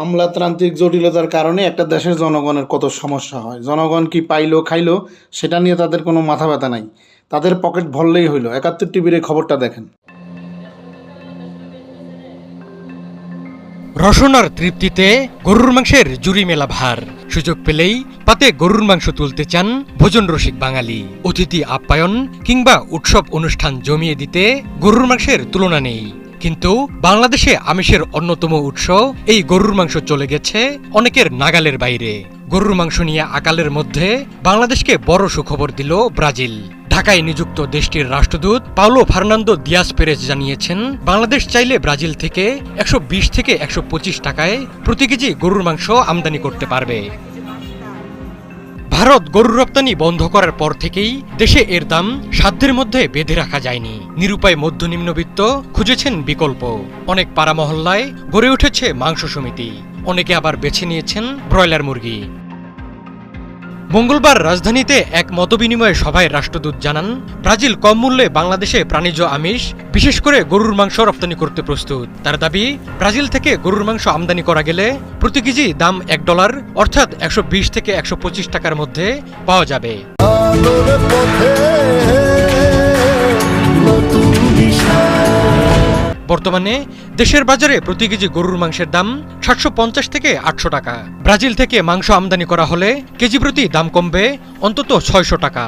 আমলাতান্ত্রিক জটিলতার কারণে একটা দেশের জনগণের কত সমস্যা হয়। জনগণ কি পাইলো, খাইলো, সেটা নিয়ে তাদের কোনো মাথা ব্যথা নাই। তাদের পকেট ভরলেই হইল। একাত্তর টিভির এই খবরটা দেখেন। রসনার তৃপ্তিতে গরুর মাংসের জুরি মেলা ভার। সুযোগ পেলেই পাতে গরুর মাংস তুলতে চান ভোজন রসিক বাঙালি। অতিথি আপ্যায়ন কিংবা উৎসব অনুষ্ঠান জমিয়ে দিতে গরুর মাংসের তুলনা নেই। কিন্তু বাংলাদেশে আমিষের অন্যতম উৎস, এই গরুর মাংস চলে গেছে অনেকের নাগালের বাইরে। গরুর মাংস নিয়ে আকালের মধ্যে বাংলাদেশকে বড় সুখবর দিল ব্রাজিল। ঢাকায় নিযুক্ত দেশটির রাষ্ট্রদূত পাওলো ফার্নান্দো দিয়াস পেরেজ জানিয়েছেন, বাংলাদেশ চাইলে ব্রাজিল থেকে একশো বিশ থেকে একশো পঁচিশ টাকায় প্রতি কেজি গরুর মাংস আমদানি করতে পারবে। ভারত গরু রপ্তানি বন্ধ করার পর থেকেই দেশে এর দাম সাধ্যের মধ্যে বেঁধে রাখা যায়নি। নিরুপায় মধ্য নিম্নবিত্ত খুঁজেছেন বিকল্প। অনেক পাড়া মহল্লায় গড়ে উঠেছে মাংস সমিতি। অনেকে আবার বেছে নিয়েছেন ব্রয়লার মুরগি। মঙ্গলবার রাজধানীতে এক মতবিনিময় সভায় রাষ্ট্রদূত জানান, ব্রাজিল কম মূল্যে বাংলাদেশে প্রাণীজ আমিষ, বিশেষ করে গরুর মাংস রপ্তানি করতে প্রস্তুত। তার দাবি, ব্রাজিল থেকে গরুর মাংস আমদানি করা গেলে প্রতি কেজি দাম এক ডলার, অর্থাৎ একশো বিশ থেকে একশো পঁচিশ টাকার মধ্যে পাওয়া যাবে। বর্তমানে দেশের বাজারে প্রতি কেজি গরুর মাংসের দাম সাতশো পঞ্চাশ থেকে আটশো টাকা। ব্রাজিল থেকে মাংস আমদানি করা হলে কেজি প্রতি দাম কমবে অন্তত ছয়শো টাকা।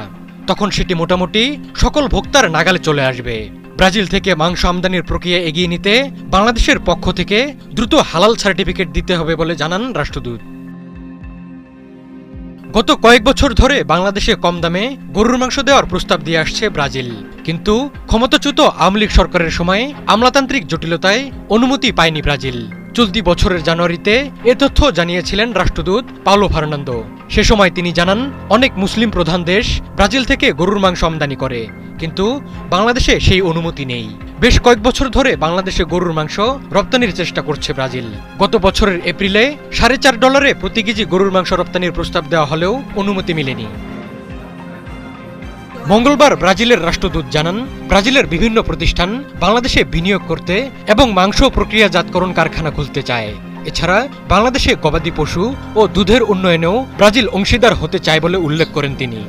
তখন সেটি মোটামুটি সকল ভোক্তার নাগালে চলে আসবে। ব্রাজিল থেকে মাংস আমদানির প্রক্রিয়া এগিয়ে নিতে বাংলাদেশের পক্ষ থেকে দ্রুত হালাল সার্টিফিকেট দিতে হবে বলে জানান রাষ্ট্রদূত। গত কয়েক বছর ধরে বাংলাদেশে কম দামে গরুর মাংস দেওয়ার প্রস্তাব দিয়ে আসছে ব্রাজিল। কিন্তু ক্ষমতাচ্যুত আওয়ামী লীগ সরকারের সময়ে আমলাতান্ত্রিক জটিলতায় অনুমতি পায়নি ব্রাজিল। চলতি বছরের জানুয়ারিতে এ তথ্য জানিয়েছিলেন রাষ্ট্রদূত পাওলো ফার্নান্দো। সে সময় তিনি জানান, অনেক মুসলিম প্রধান দেশ ব্রাজিল থেকে গরুর মাংস আমদানি করে, কিন্তু বাংলাদেশে সেই অনুমতি নেই। বেশ কয়েক বছর ধরে বাংলাদেশে গরুর মাংস রপ্তানির চেষ্টা করছে ব্রাজিল। গত বছরের এপ্রিলে সাড়ে চার ডলারে প্রতি কেজি গরুর মাংস রপ্তানির প্রস্তাব দেওয়া হলেও অনুমতি মেলেনি। মঙ্গলবার ব্রাজিলের রাষ্ট্রদূত জানান, ব্রাজিলের বিভিন্ন প্রতিষ্ঠান বাংলাদেশে বিনিয়োগ করতে এবং মাংস প্রক্রিয়াজাতকরণ কারখানা খুলতে চায়। এছাড়া বাংলাদেশে গবাদি পশু ও দুধের উন্নয়নেও ব্রাজিল অংশীদার হতে চায় বলে উল্লেখ করেন তিনি।